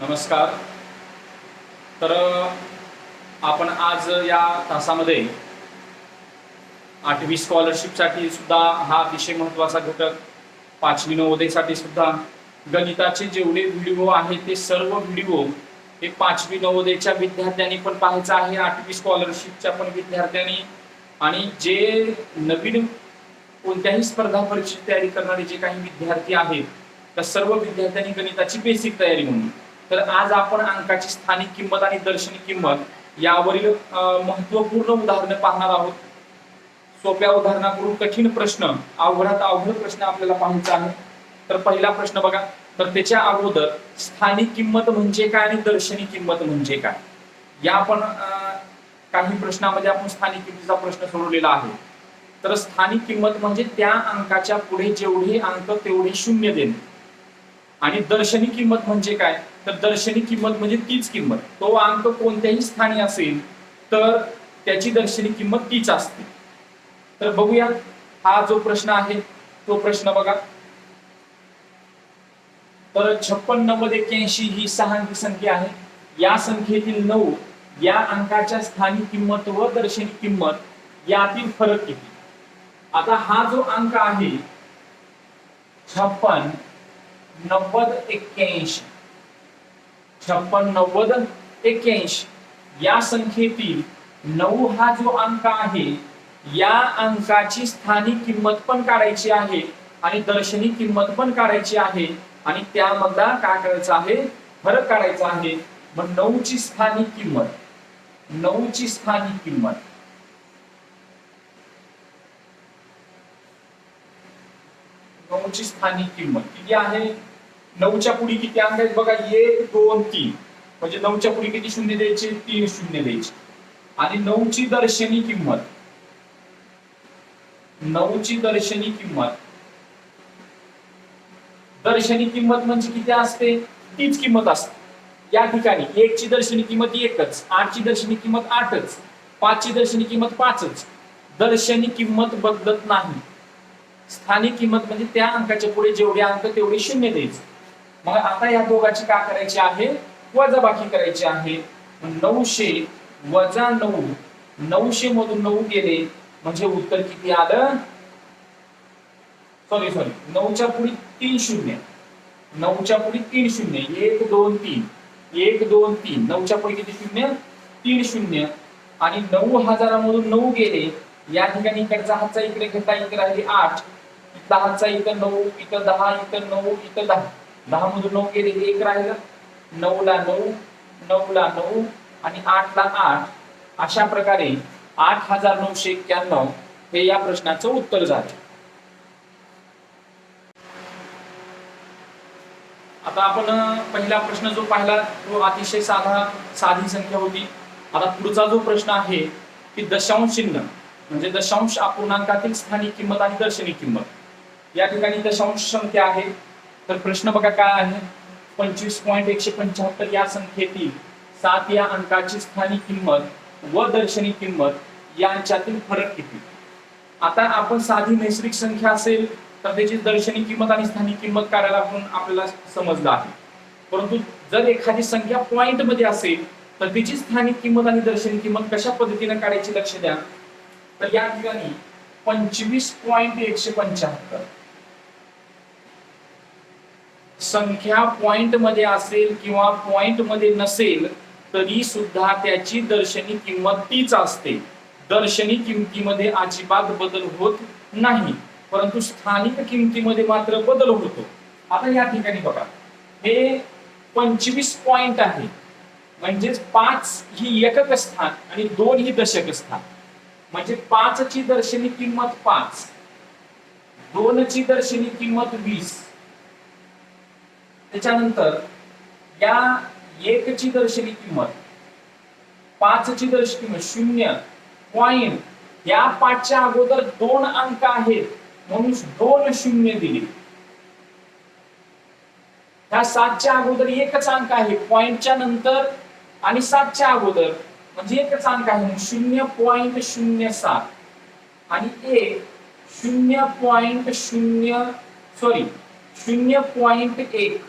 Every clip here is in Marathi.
नमस्कार. तर आपण आज या तासामध्ये आठवी स्कॉलरशिपसाठी सुद्धा हा अतिशय महत्त्वाचा घटक पाचवी नवोदयसाठी सुद्धा. गणिताचे जेवढे व्हिडिओ आहेत ते सर्व व्हिडिओ हे पाचवी नवोदयच्या विद्यार्थ्यांनी पण पाहायचं आहे. आठवी स्कॉलरशिपच्या पण विद्यार्थ्यांनी. आणि जे नवीन कोणत्याही स्पर्धा परीक्षेची तयारी करणारे जे काही विद्यार्थी आहेत त्या सर्व विद्यार्थ्यांनी गणिताची बेसिक तयारी म्हणून तर आज आपण अंकाची स्थानिक किंमत आणि दर्शनी किंमत यावरील महत्त्वपूर्ण महत्त्वपूर्ण उदाहरणं पाहणार आहोत. सोप्या उदाहरणाकडून कठीण प्रश्न अवघडात अवघड प्रश्न आपल्याला पाहायचा आहे. तर पहिला प्रश्न बघा. तर त्याच्या अगोदर स्थानिक किंमत म्हणजे काय आणि दर्शनी किंमत म्हणजे काय? या आपण काही प्रश्नामध्ये आपण स्थानिक किंमतीचा प्रश्न सोडवलेला आहे. तर स्थानिक किंमत म्हणजे त्या अंकाच्या पुढे जेवढे अंक तेवढे शून्य देणे. आणि दर्शनी किंमत म्हणजे काय? तर दर्शनी किंमत म्हणजे तीच किंमत. तो अंक कोणत्याही स्थानी असेल तर त्याची दर्शनी किंमत तीच असते. तर बघूया. हा जो प्रश्न आहे तो प्रश्न बघा. तर छप्पन नव्वद एक्क्याऐंशी ही सहा अंकी संख्या आहे. या संख्येतील नऊ या अंकाच्या स्थानिक किंमत व दर्शनी किंमत यातील फरक किती? आता हा जो अंक आहे छप्पन नव्वद एक्क्याऐंशी. छप्पन नव्वद एक्क्याऐंशी. या संख्येतील नऊ हा जो अंक आहे या अंकाची स्थानिक किंमत पण काढायची आहे आणि दर्शनी किंमत पण काढायची आहे आणि त्यामधला काय करायचं आहे? फरक काढायचा आहे. मग नऊची स्थानिक किंमत. नऊची स्थानिक किंमत. नऊची स्थानिक किंमत किती आहे? नऊच्या पुढे किती अंक आहेत बघा एक दोन तीन. म्हणजे नऊच्या पुढे किती शून्य द्यायचे? तीन शून्य द्यायचे. आणि नऊची दर्शनी किंमत. नऊची दर्शनी किंमत. दर्शनी किंमत म्हणजे किती असते? तीच किंमत असते. या ठिकाणी एकची दर्शनी किंमत एकच आठची दर्शनी किंमत आठच पाचची दर्शनी किंमत पाचच. दर्शनी किंमत बदलत नाही. स्थानिक किंमत म्हणजे त्या अंकाच्या पुढे जेवढे अंक तेवढे शून्य द्यायचे. मग आता या दोघांची का करायची आहे? वजाबाकी करायची आहे. नऊशे वजा नऊ नऊशे मधून नऊ गेले. म्हणजे उत्तर किती आलं? सॉरी सॉरी नऊच्या पुढे तीन शून्य. नऊच्या पुढे तीन शून्य. एक दोन तीन. एक दोन तीन. नऊच्या पुढे किती शून्य? तीन शून्य. आणि नऊ हजारामधून नऊ गेले. या ठिकाणी इकडचा हातचा इकडे घेता इकडे राहिली आठ. इथला हातचा इथं नऊ इथं दहा इथं नऊ इथं दहा. दहा मधून नऊ गेले एक राहिलं. नऊ ला नऊ नऊ ला नऊ आणि आठ ला आठ. अशा प्रकारे आठ हजार नऊशे एक्क्याण्णव हे या प्रश्नाचं उत्तर झालं. आता आपण पहिला प्रश्न जो पाहिला तो अतिशय साधा साधी संख्या होती. आता पुढचा जो प्रश्न आहे की दशांश चिन्ह म्हणजे दशांश अपूर्णांकातील स्थानिक किंमत आणि दर्शनी किंमत. या ठिकाणी दशांश संख्या आहे. तर प्रश्न बघा काय आहे? पंचवीस पॉईंट एकशे पंच्याहत्तर या संख्येतील सात या अंकाची स्थानिक किंमत व दर्शनी किंमत यांच्यातील फरक किती? आता आपण साधी नैसर्गिक संख्या असेल तर त्याची दर्शनी किंमत आणि स्थानिक किंमत काढायला आपण आपल्याला समजलं आहे. परंतु जर एखादी संख्या पॉईंटमध्ये असेल तर तिची स्थानिक किंमत आणि दर्शनी किंमत कशा पद्धतीने काढायची लक्ष द्या? तर या ठिकाणी पंचवीस पॉईंट एकशे पंच्याहत्तर. संख्या पॉइंटमध्ये असेल किंवा पॉइंटमध्ये नसेल तरी सुद्धा त्याची दर्शनी किंमत तीच असते. दर्शनी किमतीमध्ये अजिबात बदल होत नाही. परंतु स्थानिक किमतीमध्ये मात्र बदल होतो. आता या ठिकाणी बघा. हे पंचवीस पॉइंट आहे. म्हणजेच पाच ही एकक स्थान आणि दोन ही दशक स्थान. म्हणजे पाचची दर्शनी किंमत पाच. दोनची दर्शनी किंमत वीस. त्याच्यानंतर या एकची दर्शनी किंमत पाचची दर्शनी किंमत शून्य पॉइंट या पाचच्या अगोदर दोन अंक आहेत म्हणून दोन शून्य दिले. ह्या सातच्या अगोदर एकच अंक आहे पॉइंटच्या नंतर आणि सातच्या अगोदर म्हणजे एकच अंक आहे म्हणून शून्य पॉइंट शून्य सात. आणि एक शून्य पॉइंट शून्य सॉरी शून्य पॉइंट एक.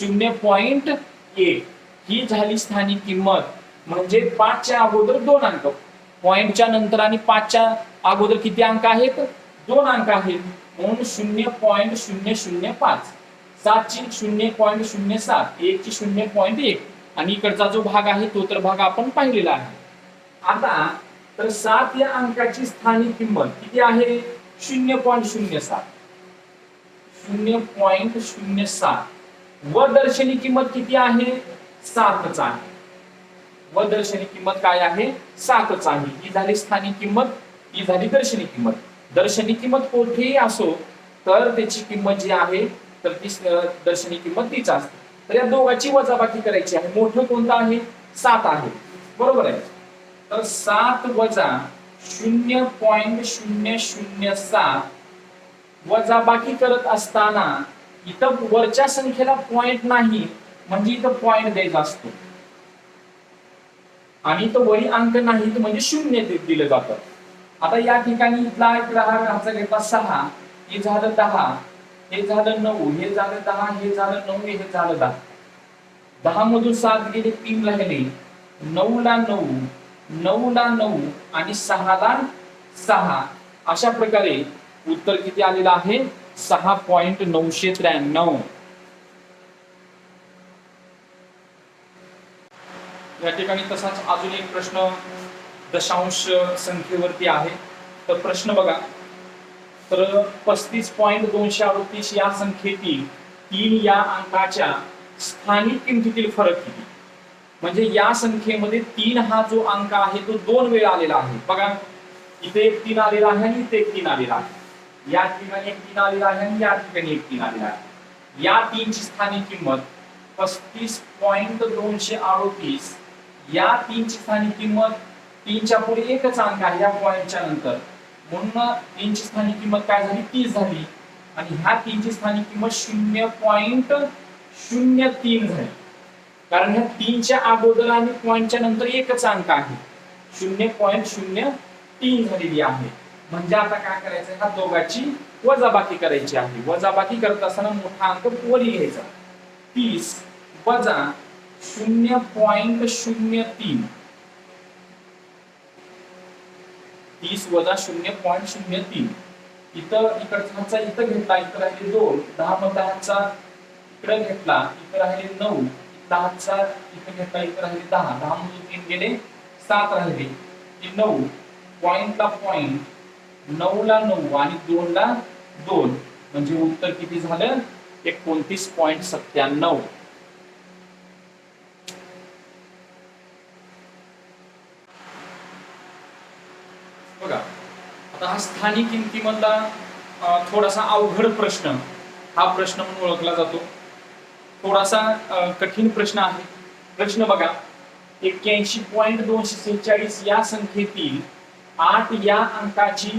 शून्य पॉइंट एक. ही झाली स्थानिक किंमत. म्हणजे पाचच्या अगोदर दोन अंक. पॉइंटच्या नंतर आणि पाचच्या अगोदर किती अंक आहेत? दोन अंक आहेत. म्हणून शून्य पॉइंट शून्य शून्य पाच. सातची शून्य पॉइंट शून्य सात. एकची शून्य पॉइंट एक. आणि इकडचा जो भाग आहे तो तर भाग आपण पाहिलेला आहे. आता तर सात या अंकाची स्थानिक किंमत किती आहे? शून्य पॉइंट शून्य सात. शून्य पॉइंट शून्य सात. व दर्शनी किंमत किती आहे? सातच आहे व दर्शनी किंमत काय आहे? सातच आहे ही झाली स्थानिक किंमत ही झाली दर्शनी किंमत. दर्शनी किंमत कोठेही असो तर त्याची किंमत जी आहे तर ती दर्शनी किंमत तीच असते. तर या दोघांची वजाबाकी करायची आहे. मोठं कोणतं आहे? सात आहे. बरोबर आहे? तर सात वजा शून्य पॉइंट शून्य शून्य सात वजाबाकी करत असताना इथं वरच्या संख्येला पॉइंट नाही म्हणजे इथं पॉइंट द्यायचा असतो. आणि इथं वरी अंक नाही तर म्हणजे शून्य दिलं जातं. आता या ठिकाणी इथला एक हा घाचा घेतला सहा हे झालं दहा हे झालं नऊ हे झालं दहा हे झालं नऊ हे झालं दहा. दहा मधून सात गेले तीन राहिले. नऊ ला नऊ नऊ ला नऊ आणि सहा ला सहा. अशा प्रकारे उत्तर किती आलेलं आहे? सहा पॉइंट नऊशे त्र्याण्णव. या ठिकाणी तसाच अजून एक प्रश्न दशांश संख्येवरती आहे. तर प्रश्न बघा. तर पस्तीस पॉइंट दोनशे अडतीस या संख्येतील तीन या अंकाच्या स्थानिक किमतीतील फरक किती? म्हणजे या संख्येमध्ये तीन हा जो अंक आहे तो दोन वेळा आलेला आहे. बघा. इथे एक तीन आलेला आहे आणि इथे एक तीन आलेला आहे. या ठिकाणी एक तीन आलेला आहे आणि या ठिकाणी एक तीन आलेला आहे या तीनची स्थानिक किंमत पस्तीस पॉइंट दोनशे अडतीस. या तीनची स्थानिक किंमत तीनच्या पुढे एकच अंक आहे या पॉइंटच्या नंतर. म्हणून तीनची स्थानिक किंमत काय झाली? तीस झाली. आणि ह्या तीनची स्थानिक किंमत शून्य पॉइंट शून्य तीन झाली. कारण ह्या तीनच्या अगोदर आणि पॉइंटच्या नंतर एकच अंक आहे. शून्य पॉइंट शून्य तीन झालेली आहे. म्हणजे आता काय करायचं ह्या दोघांची वजाबाकी करायची आहे. वजाबाकी करत असताना मोठा अंक वरी घ्यायचा? तीस वजा शून्य पॉइंट शून्य तीन. तीस वजा शून्य पॉइंट शून्य तीन. इथं इकडचा इथं घेतला इथं राहिले दोन. दहा मधला हातचा इकडे घेतला इथं राहिले नऊ. दहाचा इथं घेतला इथं राहिले दहा. दहा मधून तीन गेले सात राहिले. नऊ. पॉइंटला पॉइंट. नऊ ला नऊ आणि दोन ला दोन. म्हणजे उत्तर किती झालं? एकोणतीस पॉईंट सत्त्याण्णव. बघा आता हा स्थानिक किमतीमधला थोडासा अवघड प्रश्न. हा प्रश्न म्हणून ओळखला जातो. थोडासा कठीण प्रश्न आहे. प्रश्न बघा एक्क्याऐंशी पॉईंट दोनशे सेहेचाळीस या संख्येतील आठ या अंकाची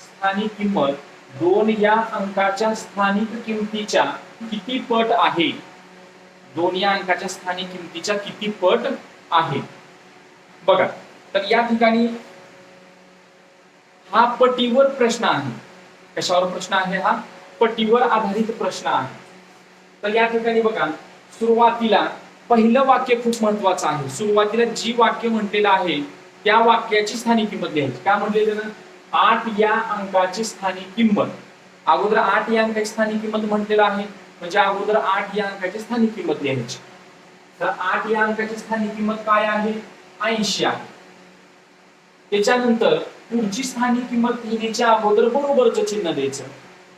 स्थानिक किंमत दोन या अंकाच्या स्थानिक किमतीच्या किती पट आहे? दोन या अंकाच्या स्थानिक किमतीच्या किती पट आहे? बघा तर या ठिकाणी हा पटीवर प्रश्न आहे. कशावर प्रश्न आहे हा? पटीवर आधारित प्रश्न आहे. तर या ठिकाणी बघा सुरुवातीला पहिलं वाक्य खूप महत्वाचं आहे. सुरुवातीला जी वाक्य म्हटलेलं आहे त्या वाक्याची स्थानिक किंमत लिहायची काय म्हटले ना आठ या अंकाची स्थानिक किंमत. अगोदर आठ या अंकाची स्थानिक किंमत म्हटलेलं आहे. म्हणजे अगोदर आठ या अंकाची स्थानिक किंमत लिहायची. तर आठ या अंकाची स्थानिक किंमत काय आहे? ऐंशी आहे. त्याच्यानंतर पुढची स्थानिक किंमत लिहिण्याच्या अगोदर बरोबरच चिन्ह द्यायचं.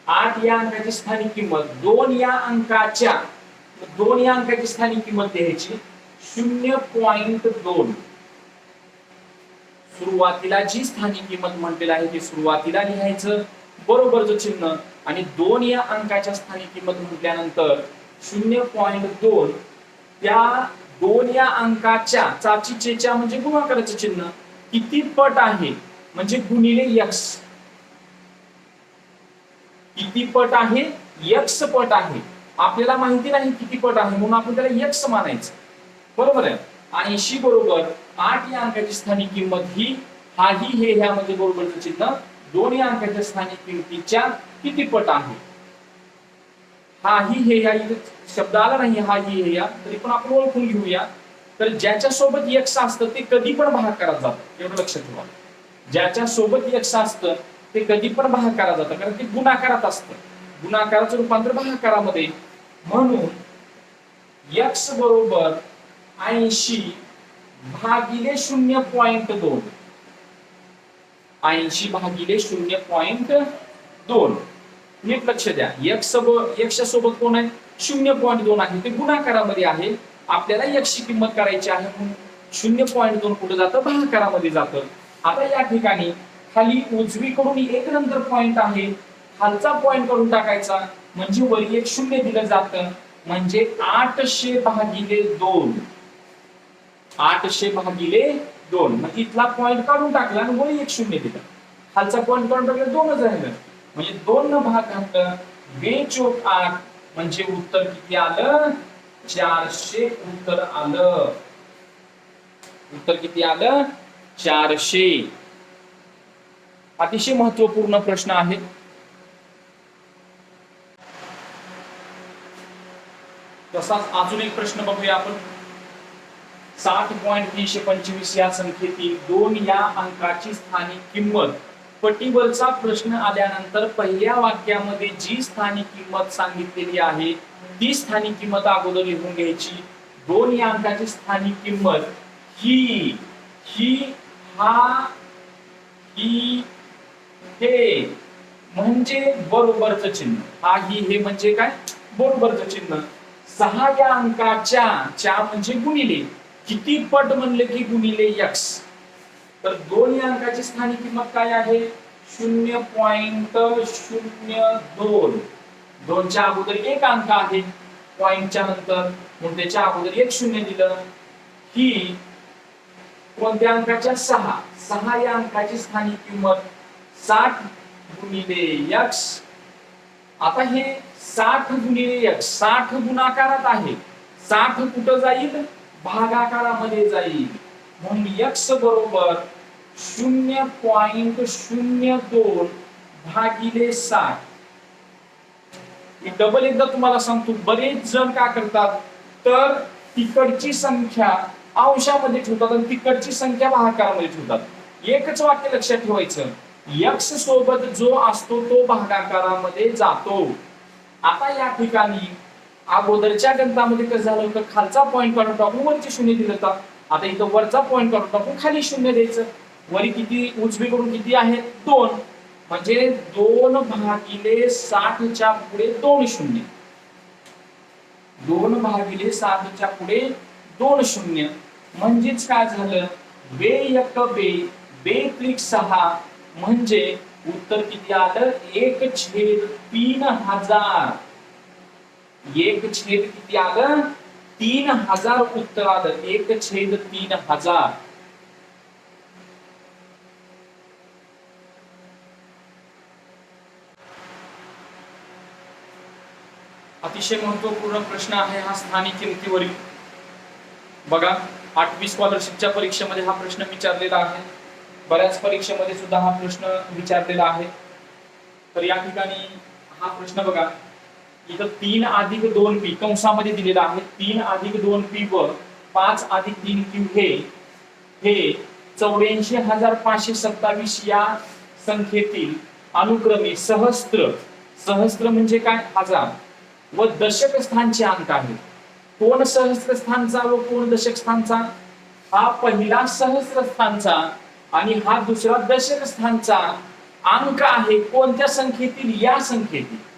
आठ या अंकाची स्थानिक किंमत दोन या अंकाच्या दोन या अंकाची स्थानिक किंमत लिहायची. शून्य पॉइंट दोन. सुरुवातीला जी स्थानिक किंमत म्हटलेली आहे ती सुरुवातीला लिहायचं बरोबरच चिन्ह आणि दोन या अंकाच्या स्थानिक किंमत म्हटल्यानंतर शून्य पॉईंट दोन त्या दोन या अंकाच्या चाची चेच्या म्हणजे गुणाकाराचं चिन्ह किती पट आहे? म्हणजे गुणिले यक्स किती पट आहे? यक्स पट आहे. आपल्याला माहिती नाही किती पट आहे म्हणून आपण त्याला यक्स मानायचं. बरोबर आहे? ऐंशी बरोबर आठ या अंकाची स्थानिक किंमत ही हाही हे ह्यामध्ये बरोबरचं चिन्ह. दोन या अंकाच्या स्थानिक किंमतीच्या किती पट आहे? हा ही हे या इथे शब्द आला नाही हा ही हे या तरी पण आपण ओळखून घेऊया. तर ज्याच्या सोबत यक्ष असतं ते कधी पण भागाकारात जातं. एवढं लक्षात ठेवा. ज्याच्या सोबत यक्ष असतं ते कधी पण भागाकारात जातं कारण ते गुणाकारात असतं. गुणाकाराचं रूपांतर भागाकारामध्ये. म्हणून यक्ष बरोबर ऐंशी भागिले शून्य पॉइंट दोन. ऐंशी भागिले शून्य पॉइंट दोन. नीट लक्ष द्या. यक्ष सोबत सोबत कोण आहे? शून्य पॉईंट दोन आहे. ते गुणाकारामध्ये आहे. आपल्याला यक्षी किंमत करायची आहे म्हणून शून्य पॉईंट दोन कुठं जातं? भागाकारामध्ये जातं. आता या ठिकाणी खाली उजवीकडून एक नंतर पॉइंट आहे. खालचा पॉइंट करून टाकायचा. म्हणजे वरी एक शून्य दिलं जातं. म्हणजे आठशे भागिले दोन. आठशे भागिले दोन. मग इथला पॉईंट काढून टाकला आणि वरी एक शून्य दिला. खालचा पॉईंट काढून टाकला दोनच राहिलं. म्हणजे दोन न भाग घातलं. बेचोक आठ म्हणजे उत्तर किती आलं? चारशे उत्तर आलं. उत्तर किती आलं? चारशे. अतिशय महत्त्वपूर्ण प्रश्न आहे. तसाच अजून एक प्रश्न बघूया आपण. साठ पॉईंट तीनशे पंचवीस या संख्येतील दोन या अंकाची स्थानिक किंमत. पटीबलचा प्रश्न आल्यानंतर पहिल्या वाक्यामध्ये जी स्थानिक किंमत सांगितलेली आहे ती स्थानिक किंमत अगोदर लिहून घ्यायची. दोन या अंकाची स्थानिक किंमत ही ही हा ही हे म्हणजे बरोबरचं चिन्ह. हा ही हे म्हणजे काय? बरोबरचं चिन्ह. सहा या अंकाच्या च्या म्हणजे गुणिले. किती पट म्हणले की गुणिले यक्स तर दोन या अंकाची स्थानिक किंमत काय आहे? शून्य पॉइंट शून्य दोन. दोनच्या अगोदर एक अंक आहे. पॉइंटच्या नंतर म्हणून त्याच्या अगोदर एक शून्य दिलं. ही कोणत्या अंकाच्या? सहा. सहा या अंकाची स्थानिक किंमत साठ गुणिले यक्स आता हे साठ गुणिले यक्स साठ गुणाकारात आहे. साठ कुठं जाईल? भागाकारामध्ये जाईल. म्हणून यक्ष बरोबर शून्य पॉइंट शून्य दोन भागिले साठ डबल एकदा तुम्हाला सांगतो बरेच जण काय करतात तर तिकडची संख्या अंशामध्ये ठेवतात आणि तिकडची संख्या भागाकारामध्ये ठेवतात. एकच वाक्य लक्षात ठेवायचं यक्ष सोबत जो असतो तो भागाकारामध्ये जातो. आता या ठिकाणी अगोदरच्या गणितामध्ये कसं झालं होतं? खालचा पॉईंट काढून टाकून वरचे शून्य दिलं होतं. आता इथं वरचा पॉईंट काढून टाकून खाली शून्य द्यायचं. वरी किती? उजवीकडून किती आहे? दोन. म्हणजे दोन भागिले साठच्या पुढे दोन शून्य. दोन भागिले साठच्या पुढे दोन शून्य. म्हणजेच काय झालं? बे एक बे बे त्रिक सहा. म्हणजे उत्तर किती आलं? एक छेद तीन हजार. एक छेद किती आलं? तीन हजार उत्तर आलं. एक छेद तीन हजार. अतिशय महत्त्वपूर्ण प्रश्न आहे हा स्थानिक किमतीवरील. बघा आठवी स्कॉलरशिपच्या परीक्षेमध्ये हा प्रश्न विचारलेला आहे. बऱ्याच परीक्षेमध्ये सुद्धा हा प्रश्न विचारलेला आहे. तर या ठिकाणी हा प्रश्न बघा. इथं तीन अधिक दोन पी कंसामध्ये दिलेला आहे. तीन अधिक दोन पी व पाच अधिक तीन क्यू हे हे चौऱ्याऐंशी हजार पाचशे सत्तावीस या संख्येतील अनुक्रमे सहस्त्र. सहस्त्र म्हणजे काय? हजार. व दशक स्थानचे अंक आहेत. कोण सहस्त्र स्थानचा व कोण दशक स्थानचा? हा पहिला सहस्त्र स्थानचा आणि हा दुसरा दशक स्थानचा अंक आहे. कोणत्या संख्येतील? या संख्येतील.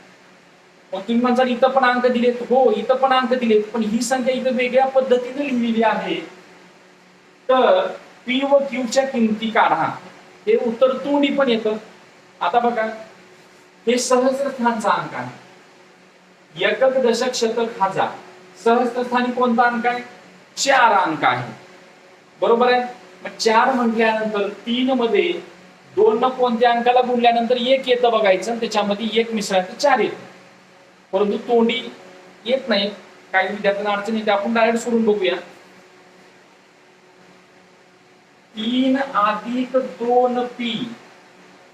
मग तुम्ही म्हणताल इथं पण अंक दिलेत. हो इथं पण अंक दिलेत. पण ही संख्या इथं वेगळ्या पद्धतीने लिहिलेली आहे. तर पी व क्यूच्या किमती काढा. हे उत्तर तोंडी पण येतं. आता बघा हे सहस्रस्थानचा अंक आहे. एकक दशक शतक हजार. सहस्रस्थानी कोणता अंक आहे? चार अंक आहे. बरोबर आहे? मग चार म्हटल्यानंतर तीन मध्ये दोन कोणत्या अंकाला गुणल्यानंतर एक येतं बघायचं त्याच्यामध्ये एक मिसळायचं चार येतं. परंतु तोंडी येत नाही. काही विद्यार्थ्यांना अडचण येते. आपण डायरेक्ट सोडून बघूया. तीन अधिक दोन पी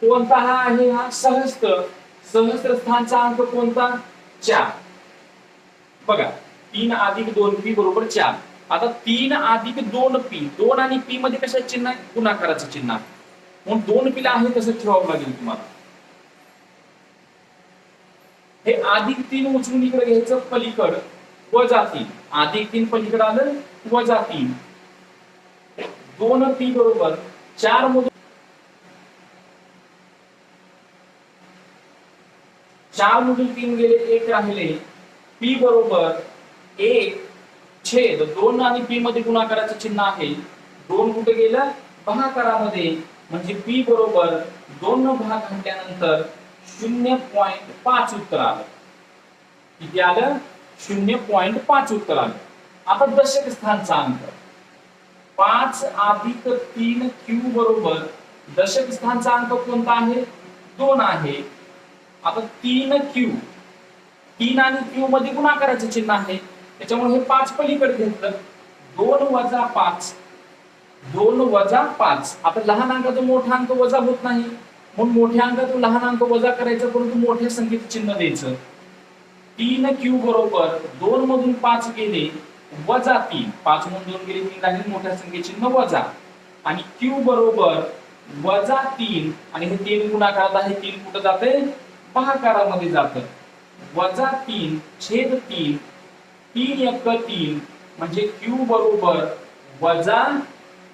कोणता हा आहे हा? सहस्त्र. सहस्त्र स्थानचा अंक कोणता? चार. बघा. तीन अधिक दोन पी बरोबर चार. आता तीन अधिक दोन पी दोन आणि पी मध्ये कशा चिन्ह आहे? गुणाकाराचं चिन्ह म्हणून दोन पीला आहे तसं ठेवावं लागेल तुम्हाला. हे अधिक तीन उचलून इकडे घ्यायचं पलीकड व जातील अधिक तीन पलीकड आलं व जातील दोन पी बरोबर चार मधून चार मधून तीन गेले एक राहिले. पी बरोबर एक छेद. दोन आणि पी मध्ये गुणाकाराचं चिन्ह आहे. दोन कुठे गेलं? भाकारामध्ये म्हणजे पी बरोबर दोन भाग घातल्यानंतर शून्य पॉइंट पाच उत्तर आलं. किती आलं? शून्य पॉइंट पाच उत्तर आलं. आता दशक स्थानचा अंक पाच अधिक तीन क्यू बरोबर दशक स्थानचा अंक कोणता आहे? दोन आहे. आता तीन क्यू तीन आणि क्यू मध्ये गुणाकाराचे चिन्ह आहे. त्याच्यामुळे हे पाच पलीकडे घेतलं. दोन वजा पाच. दोन वजा पाच. आता लहान अंकाचा मोठा अंक वजा होत नाही. म्हणून मोठ्या अंकातून लहान अंक वजा करायचं परंतु मोठ्या संख्येत चिन्ह द्यायचं. तीन क्यू बरोबर दोन मधून पाच गेले वजा तीन. पाच मधून दोन गेले तीन राहिले मोठ्या संख्येचे चिन्ह वजा. आणि क्यू बरोबर वजा तीन. आणि हे तीन गुणाकारात आहे तीन कुठं जाते? पहाकारामध्ये जात. वजा तीन छेद तीन तीन एक तीन. म्हणजे क्यू बरोबर वजा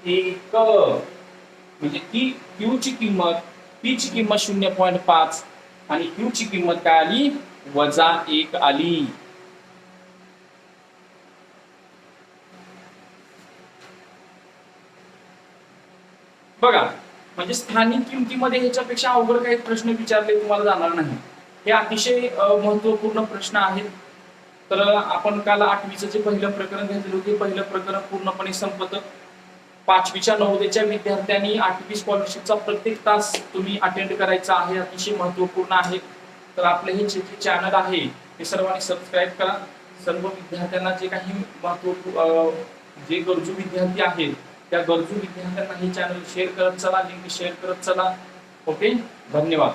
एक. म्हणजे ती क्यू ची किंमत पी ची किंमत शून्य पॉईंट पाच आणि क्यू ची किंमत काय आली? वजा एक आली. बघा म्हणजे स्थानिक किमतीमध्ये ह्याच्यापेक्षा अवघड काही प्रश्न विचारले तुम्हाला जाणार नाही. हे अतिशय महत्त्वपूर्ण प्रश्न आहेत. तर आपण काल आठवीचं जे पहिलं प्रकरण घेतलं होते पहिलं प्रकरण पूर्णपणे संपत. पाचवीच्या नवोदयच्या विद्यार्थ्यांनी आठवी स्कॉलरशिपचा प्रत्येक तास तुम्ही अटेंड करायचा आहे अतिशय महत्त्वपूर्ण आहे. तर आपलं हे जे चॅनल आहे ते सर्वांनी सबस्क्राईब करा. सर्व विद्यार्थ्यांना जे काही महत्त्व जे गरजू विद्यार्थी आहेत त्या गरजू विद्यार्थ्यांना हे चॅनल शेअर करत चला लिंक शेअर करत चला. ओके धन्यवाद.